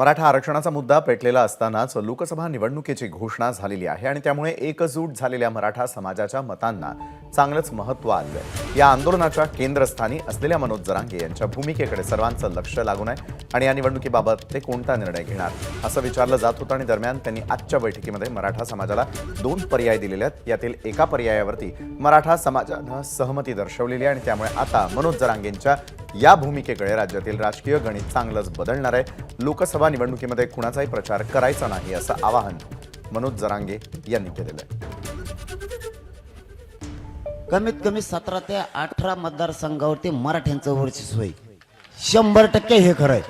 मराठा आरक्षणाचा मुद्दा पेटलेला असतानाच लोकसभा निवडणुकीची घोषणा झालेली आहे आणि त्यामुळे एकजूट झालेल्या मराठा समाजाच्या मतांना चांगलंच महत्त्व आलंय. या आंदोलनाच्या केंद्रस्थानी असलेल्या मनोज जरांगे यांच्या भूमिकेकडे सर्वांचं लक्ष लागून आहे आणि या निवडणुकीबाबत ते कोणता निर्णय घेणार? असं विचारलं जात होतं आणि दरम्यान त्यांनी आजच्या बैठकीमध्ये मराठा समाजाला दोन पर्याय दिलेले आहेत. यातील एका पर्यायावरती मराठा समाजानं सहमती दर्शवलेली आहे आणि त्यामुळे आता मनोज जरांगेंच्या या भूमिकेकडे राज्यातील राजकीय गणित चांगलंच बदलणार आहे. लोकसभा निवडणुकीमध्ये कुणाचाही प्रचार करायचा नाही असं आवाहन मनोज जरांगे यांनी केलेलं आहे. कमीत कमी सतरा ते अठरा मतदारसंघावरती मराठ्यांचं वर्चस्व होईल शंभर टक्के हे खरं आहे.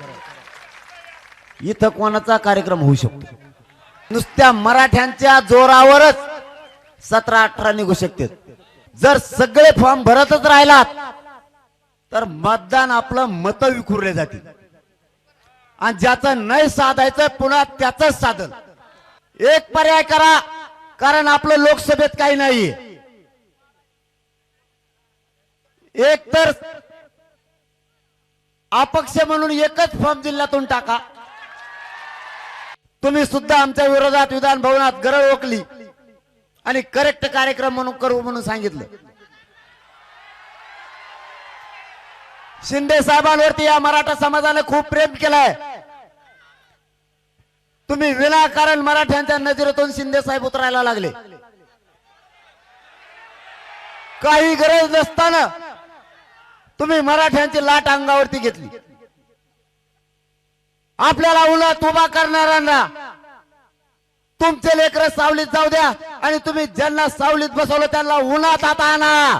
इथं कोणाचा कार्यक्रम होऊ शकतो? नुसत्या मराठ्यांच्या जोरावरच सतरा अठरा निघू शकते जर सगळे फॉर्म भरतच राहिलात तर मतदान आपलं मत विखुरले जातील आणि ज्याचं नाही साधायचं पुन्हा त्याच साधन. एक पर्याय करा कारण आपलं लोकसभेत काही नाहीये. एक तर अपक्ष म्हणून एकच फॉर्म जिल्ह्यातून टाका. तुम्ही सुद्धा आमच्या विरोधात विधान भवनात गरज ओकली. आणि करेक्ट कार्यक्रम म्हणून करू म्हणून सांगितलं. शिंदे साहेबांवरती या मराठा समाजाने खूप प्रेम केलाय. तुम्ही विनाकारण मराठ्यांच्या नजरेतून शिंदे साहेब उतरायला लागले. काही गरज नसताना तुम्ही मराठ्यांची लाट अंगावरती घेतली. आपल्याला उन्हात उभा करणाऱ्यांना तुमचे लेकर सावलीत जाऊ द्या आणि तुम्ही ज्यांना सावलीत बसवलं त्यांना उन्हात आता आणा.